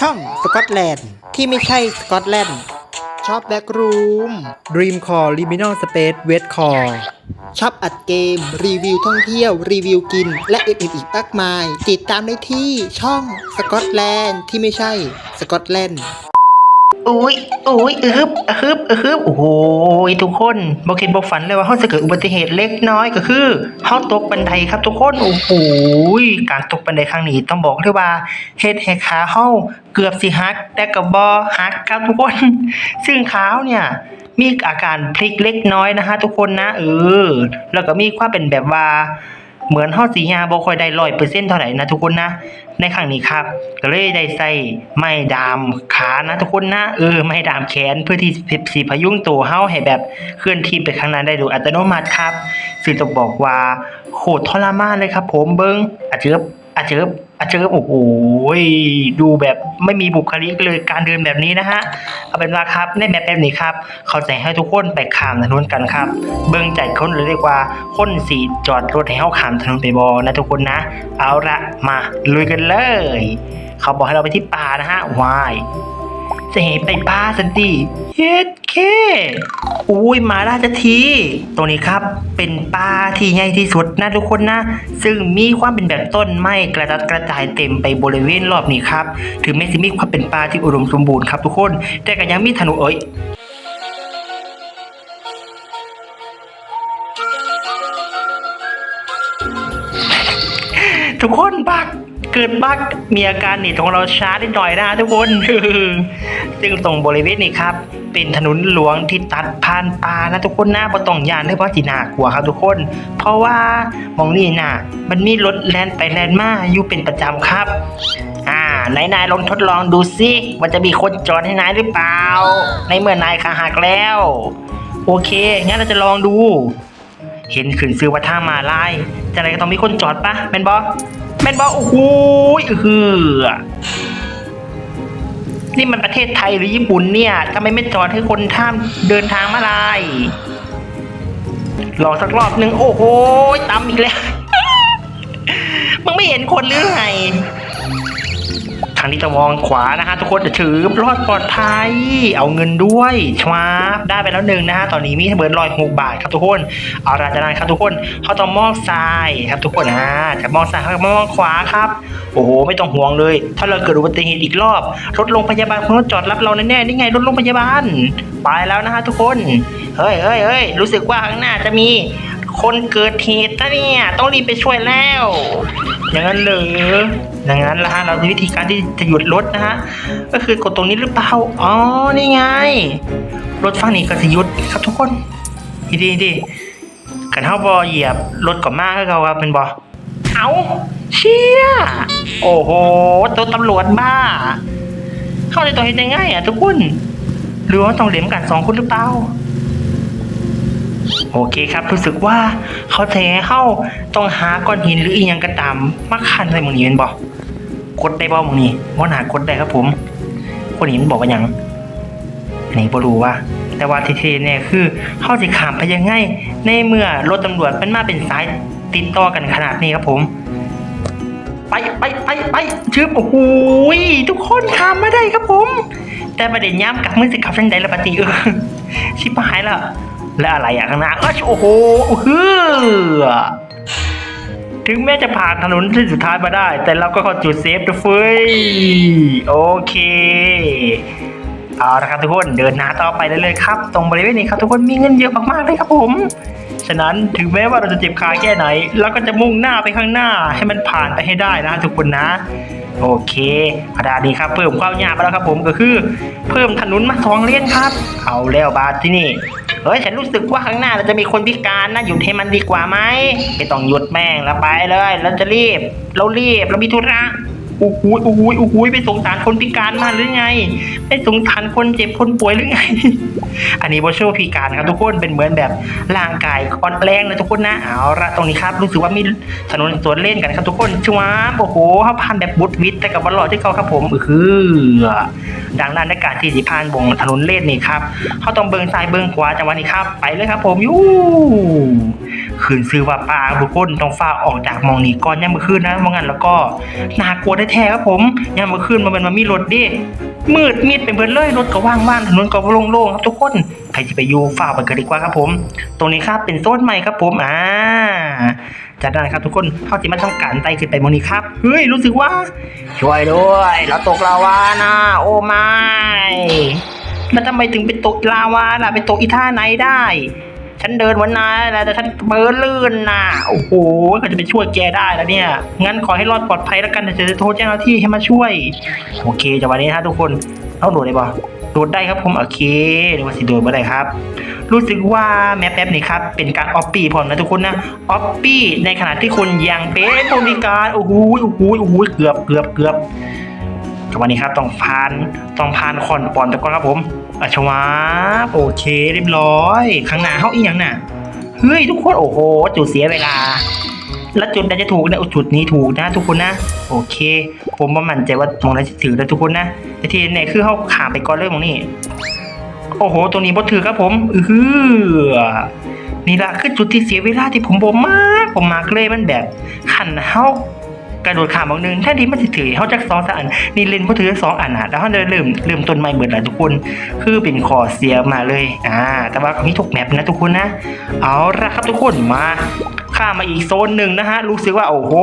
ช่องสกอตแลนด์ที่ไม่ใช่สกอตแลนด์ชอบแบ็กรูม Dream Core Liminal Space Wet Core ชอบอัดเกม รีวิวท่องเที่ยว รีวิวกิน และอื่นๆอีกมากมาย ติดตามได้ที่ช่องสกอตแลนด์ที่ไม่ใช่สกอตแลนด์ อุ้ยอุ้ยอึบอึบอึบโอ้โหทุกคนบอกคิดบอกฝันเลยว่าเขาจะเกิดอุบัติเหตุเล็กน้อยก็คือเขาตกบันไดครับทุกคนโอ้โหการตกบันไดครั้งนี้ต้องบอกเลยว่าเฮ็ดให้ขาเขาเกือบสิหักแต่กับบอหักครับทุกคน ซึ่งขาเนี่ยมีอาการพลิกเล็กน้อยนะฮะทุกคนนะเออแล้วก็มีความเป็นแบบว่า เหมือนเฮาสียาบ่ค่อยได้ร้อยเปอร์เซ็นต์เท่าไหร่นะทุกคนนะ ในครั้งนี้ครับ ก็เลยได้ใส่ไม้ดามขานะทุกคนนะเออไม้ดามแขนเพื่อที่สิพยุงตัวเฮาให้แบบเคลื่อนที่ไปข้างหน้าได้โดยอัตโนมัติครับซึ่งต้องบอกว่าโคตรทรมานเลยครับ ผมเบิ่งอาเจิบ อาเจิบอาเจิบโอ้โหดูแบบไม่มีบุคลิกเลยการเดินแบบนี้นะฮะ เอาเป็นว่าครับในแบบแบบนี้ครับ เขาใส่ให้ทุกคนไปข้ามถนนกันครับ เบิ่งใจคนเลยเรียกว่าคนสีจอดรถให้เขาข้ามถนนไปบอนะทุกคนนะ เอาละมาลุยกันเลย เขาบอกให้เราไปที่ป่านะฮะวาย เห็นไปป่าสันติเฮ็ดเค อุ้ยมาราชทีตรงนี้ครับ เป็นป่าที่ใหญ่ที่สุดนะทุกคนนะ ซึ่งมีความเป็นแบบต้นไม้กระจัดกระจายเต็มไปบริเวณรอบนี้ครับ ถึงแม้จะมีความเป็นป่าที่อุดมสมบูรณ์ครับทุกคน แต่ก็ยังมีถนนเอ้ยทุกคนบัก เกิดบักมีอาการหนีของเราช้านิดหน่อยนะทุกคนซึ่งตรงบริเวณนี้ครับ เป็นถนนหลวงที่ตัดผ่านป่านะทุกคนนะบ่ต้องยานด้วยเพราะจีน่ากลัวครับทุกคน เพราะว่ามองนี่นะมันมีรถแล่นไปแล่นมาอยู่เป็นประจำครับ อ่าไหนนายลองทดลองดูสิว่าจะมีคนจอดให้นายหรือเปล่า ในเมื่อนายขาหักแล้ว โอเคงั้นเราจะลองดู เห็นขึ้นซื้อว่าท่ามาลายจะอะไรก็ต้องมีคนจอดปะแมนบอแมนบอโอ้โหอือนี่มันประเทศไทยหรือญี่ปุ่นเนี่ยทำไมไม่จอดให้คนท่ามเดินทางมาลายลองสักรอบหนึ่งโอ้โหตามอีกแล้ว มึงไม่เห็นคนหรือไง ทางนี้จะมองขวานะฮะทุกคนจะถือรอดปลอดภัยเอาเงินด้วยชวาบได้ไปแล้วหนึ่งนะฮะตอนนี้มีเบิร์ดลอยหกบาทครับทุกคนเอาราจากนั้นครับทุกคนเขาต้องมองซ้ายครับทุกคนอ่าจะมองซ้ายเขามองขวาครับโอ้โหไม่ต้องห่วงเลย ถ้าเราเกิดอุบัติเหตุอีกรอบรถโรงพยาบาลคงต้องจอดรับเราแน่ๆนี่ไงรถโรงพยาบาลไปแล้วนะฮะทุกคนเฮ้ยเฮ้ยเฮ้ยรู้สึกว่าข้างหน้าจะมี คนเกิดเหตุนะเนี่ย ต้องรีบไปช่วยแล้ว อย่างนั้นเลยอย่างนั้นละฮะ เราวิธีการที่จะหยุดรถนะฮะ ก็คือกดตรงนี้หรือเปล่า อ๋อ นี่ไง รถฝั่งนี้ก็จะหยุดครับทุกคน ดีดีดีกันเท้าบอเหยียบรถก่อนมากก็เขาครับเป็นบอเอาเชี่ย โอ้โห ตัวตำรวจบ้า เข้าในตัวเห็นยังไงอะทุกคน หรือว่าต้องเหลี่ยมกันสองคนหรือเปล่า โอเคครับ รู้สึกว่าเขาแทเข้าต้องหาก้อนหินหรืออีหยังก็ตามมาคันอะไรมึงนี่เป็นบอกกดได้บ่มึงนี่ว่าหนากดได้ครับผม คนนี้มันบอกว่าหยังไหนบ่รู้ว่า แต่ว่าทีเทเนี่ยคือเข้าสิขามไปยังไง ในเมื่อรถตำรวจมันมาเป็นสายติดต่อกันขนาดนี้ครับผม ไปไปไปไปชื่อโอ้โหยทุกคนขามมาได้ครับผม แต่ประเด็นย้ำกับมือสิขับเส้นใดละปฏิเออชิบหายละ และอะไรอะข้างหน้าเอ้ยโอ้โหอื้อหือถึงแม้จะผ่านถนนเส้นสุดท้ายมาได้ แต่เราก็เข้าจุดเซฟด้วยเฟ้ยโอเคเอาละครับทุกคนเดินหน้าต่อไปเลยครับ ตรงบริเวณนี้ครับทุกคนมีเงินเยอะมากๆเลยครับผม ฉะนั้นถึงแม้ว่าเราจะเจ็บขาแค่ไหนเราก็จะมุ่งหน้าไปข้างหน้าให้มันผ่านไปให้ได้นะทุกคนนะ โอเคขนาดนี้ครับเพิ่มความยากไปแล้วครับผมก็คือ เพิ่มถนนมาสองเลนครับ เอาแล้วบาสที่นี่เฮ้ยฉันรู้สึกว่าข้างหน้าเราจะมีคนพิการนะหยุดให้มันดีกว่าไหมไม่ต้องหยุดแม่งแล้วไปเลย เราจะรีบ เรารีบเรามีธุระ อ้โหโอ้โหโอ้โหไปสงสารคนพิการมาหรือไงไปสงสารคนเจ็บคนป่วยหรือไง อันนี้บอชพิการครับทุกคนเป็นเหมือนแบบร่างกายอ่อนแรงนะทุกคนนะเอาละตรงนี้ครับ รู้สึกว่ามีถนนสวนเล่นกันครับทุกคนชัวร์โอ้โหเขาผ่านแบบบุดวิดแต่กับวันหล่อที่เขาครับผมคือดังนั้นในการที่สิพานวงถนนเลนนี่ครับเขาต้องเบิงซ้ายเบิงขวาจังหวะนี้ครับ ไปเลยครับผมยูขืนซื้อว่าปลาทุกคนต้องฝากออกจากมองนี้ก่อนย่ามมื้อคืนนะมองงั้นแล้วก็น่ากลัวได้แท้ครับผมย่ามมื้อคืนมันเป็นมันมีรถดิมืดมิดเป็นเบิดเลยรถก็ว่างๆถนนก็โล่งๆครับทุกคนใครจะไปอยู่ฝาไปกันดีกว่าครับผม ตรงนี้ครับเป็นโซนใหม่ครับผมอ่า จากนั้นครับทุกคนเขาจะมาทำการไต่ขึ้นไปหมองนี้ครับเฮ้ยรู้สึกว่า ช่วยด้วยเราตกลาวานะโอ้ไม่แล้วทำไมถึงเป็นตกลาวาล่ะเป็นตกอีท่าไหนได้ ฉันเดินวันนั้นแล้วแต่ฉันเบิร์ลื่นนะโอ้โหก็จะไปช่วยแกได้แล้วเนี่ย งั้นขอให้รอดปลอดภัยแล้วกันเดี๋ยวจะโทรแจ้งเจ้าหน้าที่ให้มาช่วย โอเคจากวันนี้นะทุกคนเอาโดดได้ปะ โดดได้ครับผมโอเคเดี๋ยวว่าสิโดดมาได้ครับ รู้สึกว่าแมปแป๊บนี้ครับเป็นการออปปี้พร้อมนะทุกคนนะออปปี้ในขณะที่คุณยังเป็นผู้พิการโอ้โหโอ้โหโอ้โหเกือบเกือบเกือบกับวันนี้ครับต้องผ่านต้องผ่านคอนปอนตะกอนครับผมอาชวาโอเคเรียบร้อยข้างหน้าเขาอีกอย่างน่ะเฮ้ยทุกคนโอ้โหจุดเสียเวลา แล้วจุดใดจะถูกเนี่ยจุดนี้ถูกนะทุกคนนะ โอเค ผมมั่นใจว่ามองได้วจะถือแล้วทุกคนนะแต่ที่เนี่ยคือเขาขาไปก่อนเรื่องมองนี่โอ้โหตัวนี้บดถือครับผมอืออนี่ละคือจุดที่เสียเวลาที่ผมบ่มากผมมากเลยมันแบบขันเฮากระโดดขามบางนึงแท้ที่มันถือเฮาจักสองสามอันนี่เล่นบ่ถือสองอันน่ะแล้วเฮาเดินเริ่มเริ่มต้นใหม่เบิดแล้วทุกคน คือเป็นขอเสียมาเลยอ่าแต่ว่าก็มีทุกแมปนะทุกคนนะ เอาละครับทุกคนมา ข้ามมาอีกโซนหนึ่งนะฮะ รู้สึกว่าโอ้โห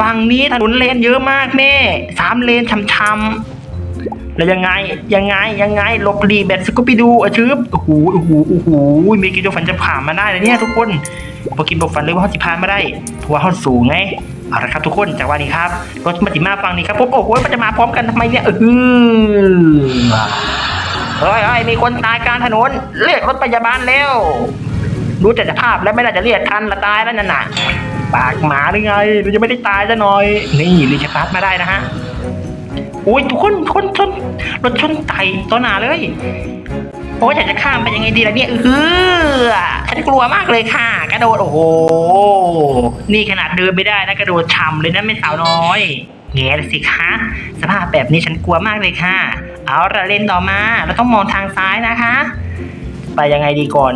ฝั่งนี้ถนนเลนเยอะมากแม่ สามเลนช้ำๆแล้วยังไงยังไงยังไงหลบหลีแบบสกูปปี้ดูอะชืบโอ้โหโอ้โหโอ้โหมีกินโดฟันจะผ่านมาได้เลยเนี่ยทุกคนพอกินโดฟันเลยว่าเขาจะผ่านมาได้เพราะว่าเขาสูงไงเอาละครับทุกคนจากวันนี้ครับรถมาติมาฟังนี้ครับผมโอ้โหมันจะมาพร้อมกันทำไมเนี่ยเออเฮ้ยเฮ้ยมีคนตายกลางถนนเรียกรถพยาบาลเร็ว ดูแต่สภาพแล้วไม่น่าจะเรียกทันละตายแล้วนั่นน่ะปากหมาหรือไงเราจะไม่ได้ตายซะหน่อย นี่รีชาร์จมาได้นะฮะโอ้ยทุกคนคนชนรถชนไต่ต่อหน้าเลยโอ้ยอยากจะข้ามไปยังไงดีล่ะเนี่ยเออฉันกลัวมากเลยค่ะ กระโดดโอ้โหนี่ขนาดเดินไม่ได้นะกระโดดช่ำเลยนะไม่สาวน้อยแง่สิคะสภาพแบบนี้ฉันกลัวมากเลยค่ะ เอาละเล่นต่อมา เราต้องมองทางซ้ายนะคะ ไปยังไงดีก่อน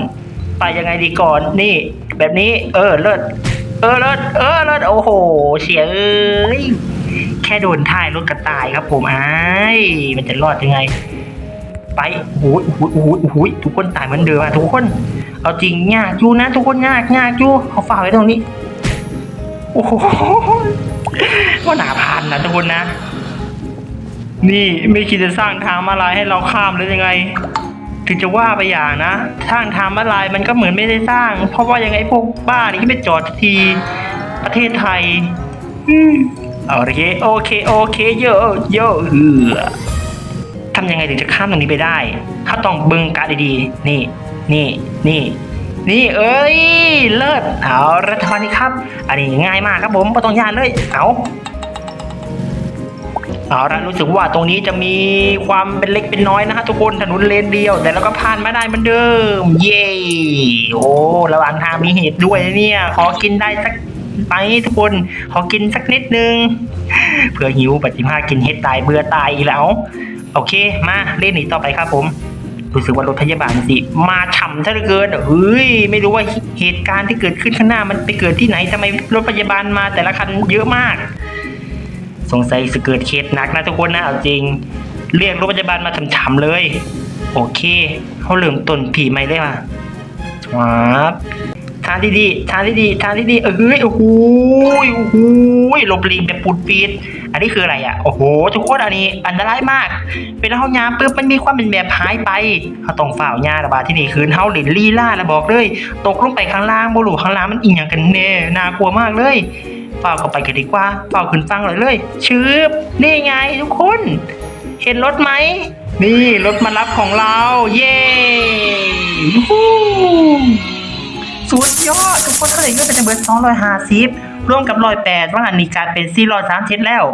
ไปยังไงดีก่อน นี่ แบบนี้ เออเลิศเออเลิศเออเลิศโอ้โห เสียเอ้ยแค่โดนท้ายรถกระต่ายครับผมไอ้มันจะรอดยังไง ไปโอ้โหโอ้โหโอ้โหทุกคนตายเหมือนเดิมอะทุกคน เอาจริงยากอยู่นะ ทุกคนยากยากอยู่เขาฝากไว้ตรงนี้โอ้โหว่าหนาพันนะทุกคนนะ นี่ไม่คิดจะสร้างทางมาลายให้เราข้ามหรือยังไง ถึงจะว่าไปอย่างนะสร้างทางมาลายมันก็เหมือนไม่ได้สร้าง เพราะว่ายังไงพวกบ้านี่ที่ไปจอดทีประเทศไทย อืมโอเคโอเคโอเคเยอะเยอะเหือทำยังไงถึงจะข้ามตรงนี้ไปได้ ถ้าต้องเบิ่งการดดีๆ นี่ นี่ นี่ นี่ เอ้ย เลิศ เอารัฐบาลนี้ครับ อันนี้ง่ายมากครับผมไม่ต้องยานเลย เอา เอาละรู้สึกว่าตรงนี้จะมีความเป็นเล็กเป็นน้อยนะฮะทุกคนถนนเลนเดียว แต่เราก็ผ่านมาได้เหมือนเดิม เย้โอ้ระหว่างทางมีเหตุด้วยเนี่ย ขอกินได้สักไปทุกคนขอกินสักนิดนึงเพื่อหิวปฏิภากินเห็ดตายเบื่อตายอีกแล้ว โอเค มาเล่นหนีต่อไปครับผมรู้สึกว่ารถพยาบาลสิ มาฉ่ำซะเหลือเกินเฮ้ย ไม่รู้ว่าเหตุการณ์ที่เกิดขึ้นข้างหน้ามันไปเกิดที่ไหนทำไมรถพยาบาลมาแต่ละคันเยอะมาก สงสัยจะเกิดเคสหนักนะทุกคนนะเอาจริง เรียกรถพยาบาลมาฉ่ำๆเลย โอเคเขาเริ่มต้นผีใหม่เลยว่ะครับทางที่ดีทางที่ดีทางที่ดีเอ้ยโอ้โหโอ้โหหลบหลีกแบบปุดปีดอันนี้คืออะไรอะโอ้โหทุกคนอันนี้ อันตรายมาก เป็นห้องยาปุ๊บมันมีความเป็นแบบหายไปเขาต้องฝ่าวยาระบาดที่นี่คืนเฮาหลินลี่ล่าแล้วบอกเลย ตกลงไปข้างล่างบ่รู้ข้างล่างมันอีหยังกันแน่น่ากลัวมากเลย ฝ่าวเข้าไปกันดีกว่าฝ่าขึ้นฟังเลยเลย ชืบนี่ไงทุกคน เห็นรถไหม นี่รถมารับของเรา เย้สุดยอดทุกคนเลยนี่เป็นเบอร์สองร้อยห้าสิบร่วมกับร้อยแปดว่างันนี้กลายเป็นสี่ร้อยสามสิบแล้ว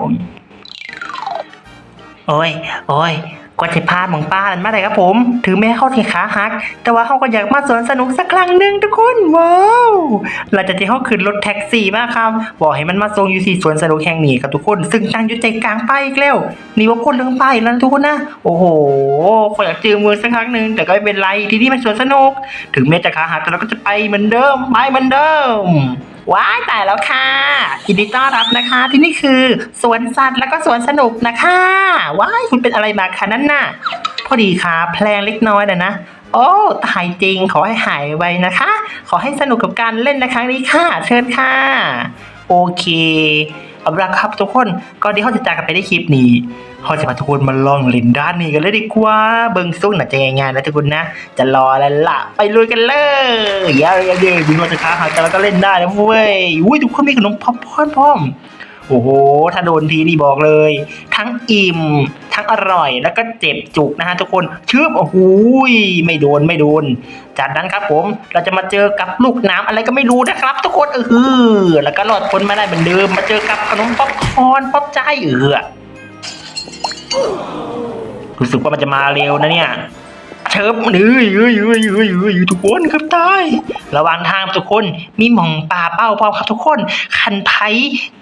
โอ้ย โอ้ย ก็จะพาหมองป้านั่นมาได้ครับผม ถึงแม้เขาที่ขาหัก แต่ว่าเขาก็อยากมาสวนสนุกสักครั้งหนึ่งทุกคนว้าวหลังจากที่เขาขึ้นรถแท็กซี่มาครับ บอกให้มันมาส่งอยู่ที่สวนสนุกแห่งนี้ครับทุกคน ซึ่งตั้งอยู่ใจกลางป้ายอีกแล้วนี่ว่าคนเรื่องป้ายแล้วทุกคนนะโอ้โหขออยากเจอมือสักครั้งหนึ่งแต่ก็ไม่เป็นไรที่นี่มันสวนสนุก ถึงแม้จะขาหักแต่เราก็จะไปเหมือนเดิมไปเหมือนเดิม ว้ายแต่แล้วค่ะยินดีต้อนรับนะคะ ที่นี่คือสวนสัตว์แล้วก็สวนสนุกนะคะว้ายคุณเป็นอะไรมาคะนั่นน่ะพอดีค่ะแพลงเล็กน้อยนะนะโอ้ตายจริงขอให้หายไวนะคะ ขอให้สนุกกับการเล่นในครั้งนี้ค่ะ เชิญค่ะ โอเค เอาละครับทุกคนก่อนที่เขาจะจากกันไปในคลิปนี้เขาจะพาทุกคนมาลองเล่นด้านนี้กันเลยดีกว่าเบิ้งซุ้งหน่าจะง่ายๆนะทุกคนนะ จะรอแล้วล่ะไปลุยกันเลยเย้เย้ย้บินมาจะค้าหากันแล้วก็เล่นได้นะเว้ยอุ้ยทุกคนมีขนมพร้อมพร้อม โอ้โห ถ้าโดนทีนี่บอกเลย ทั้งอิ่ม ทั้งอร่อย แล้วก็เจ็บจุกนะฮะทุกคน ชืบโอ้โหยไม่โดนไม่โดน จากนั้นครับผม เราจะมาเจอกับลูกน้ำอะไรก็ไม่รู้นะครับ ทุกคนเออแล้วก็หลอดพ้นมาได้เหมือนเดิม มาเจอกับขนมป๊อปคอนป๊อปใจเออรู้สึกว่ามันจะมาเร็วนะเนี่ย เชิบเอ้ยเอ้ยเอ้ยเอ้ยเอ้ยทุกคนครับตายระหว่างทางทุกคนมีหม่องป่าเป้าเป้าครับทุกคน คันไพ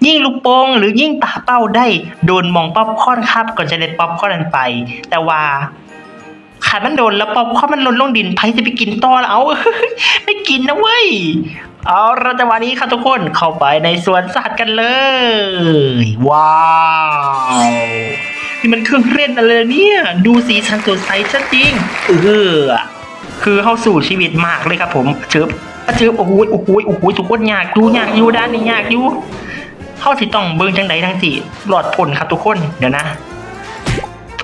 ยิ่งลูกโป่งหรือยิ่งป่าเป้าได้โดนหม่องป๊อปคอนครับก่อนจะได้ป๊อปคอนนั้นไป แต่ว่าขันมันโดนแล้วป๊อปคอนมันหล่นลงดินไพจะไปกินต่อแล้วเอาไม่กินนะเว้ยเอาเราจะวันนี้ครับทุกคนเข้าไปในสวนสัตว์กันเลย ว้าว นี่มันเครื่องเล่นอะไรเนี่ย ดูสีสันสดใสชัดจริง เออ คือเข้าสู่ชีวิตมากเลยครับผมเจิบเจิบโอ้โหโอ้โหโอ้โหทุกคนอยากดูอยากอยู่ด้านนี้อยากอยู่เข้าสิต้องเบิ่งจังใดทั้งสี่หลอดผลครับทุกคนเดี๋ยวนะ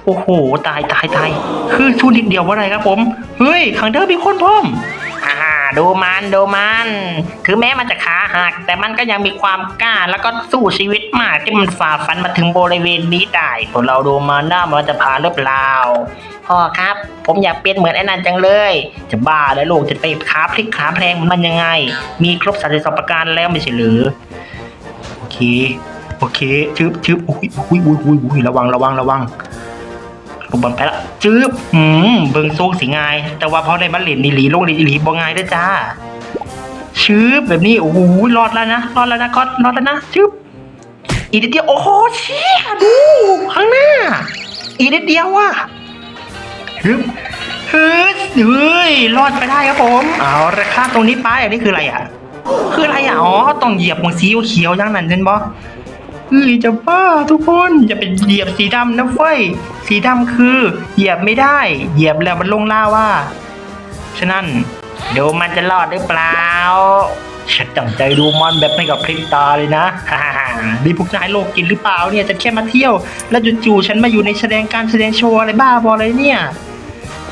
โอ้โห ตายตายตายคือชูนิดเดียวว่าไรครับผม เฮ้ยขังเดอร์มีคนพร้อมอ่า ดูมันดูมันถึงแม้มันจะขาหัก แต่มันก็ยังมีความกล้าแล้วก็สู้ชีวิตมากที่มันฝ่าฟันมาถึงบริเวณนี้ได้พวกเราดูมันหน้ามันจะผ่านหรือเปล่าพ่อครับ ผมอยากเป็นเหมือนไอ้นั่นจังเลย จะบ้าแล้วลูกจะไปขาพลิกขาแพลงมันยังไง มีครบสามสิบสองประการแล้วไม่ใช่หรือโอเคโอเคชึบชึบอุ้ยอุ้ยอุ้ยอุ้ยอุ้ยระวังระวังระวัง ลงบอลไปละจื๊บหืมเบิงซูงสิงาย แต่ว่าพอได้มาเลนนี่หลีลงนี่หลีบ่งายเด้อจ้าชืบแบบนี้โอ้โหรอดแล้วนะรอดแล้วนะก็รอดแล้วนะชืบอีกนิดเดียวโอ้โหเชี่ยดูข้างหน้า อีกนิดเดียวว่ะฮึบฮึเฮ้ยรอดไปได้ครับผมเอาละครับตรงนี้ป้ายอันนี้คืออะไรอะ คืออะไรอะอ๋อต้องเหยียบตรงสีเขียวอย่างนั้นเห็นบ่เฮ้ยจะบ้าทุกคนอย่าเป็นเหยียบสีดำนะเฟ้ย สีดำคือ เหยียบไม่ได้ เหยียบแล้วมันลงล่าว่า ฉะนั้นเดี๋ยวมันจะรอดหรือเปล่าฉันตั้งใจดูมันแบบไม่กับพริบตาเลยนะฮ่าฮ่ามีพวกนายโลกกินหรือเปล่าเนี่ยจะแค่มาเที่ยว แล้วจู่ๆฉันมาอยู่ในแสดงการแสดงโชว์อะไรบ้าบออะไรเนี่ย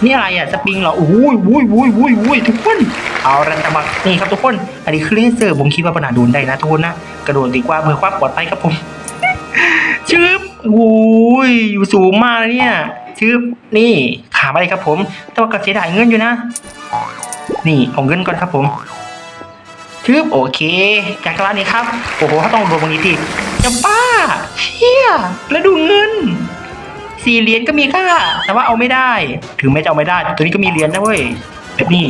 นี่อะไรอะสปริงเหรอโอ้ยวุ้ยวุ้ยวุ้ยวุ้ยทุกคน เอารันตะบักนี่ครับทุกคน อันนี้คือเลเซอร์ผมคิดว่าปัญหาโดนได้นะทุกคนนะ กระโดดดีกว่าเพื่อความปลอดภัยครับผม ชึบโอ้ยอยู่สูงมากเลยเนี่ยชึบนี่ขามอะไรครับผมแต่ว่าก็เสียดายเงินอยู่นะ นี่เอาเงินก่อนครับผมชึบโอเคจากร้านนี้ครับ โอ้โหเขาต้องรวมตรงนี้ทีจะบ้าเชี่ยแล้วดูเงินสี่เหรียญก็มีค่า แต่ว่าเอาไม่ได้ ถึงแม้จะเอาไม่ได้ต่ตัวนี้ก็มีเหรียญนะเว้ยแบบนี้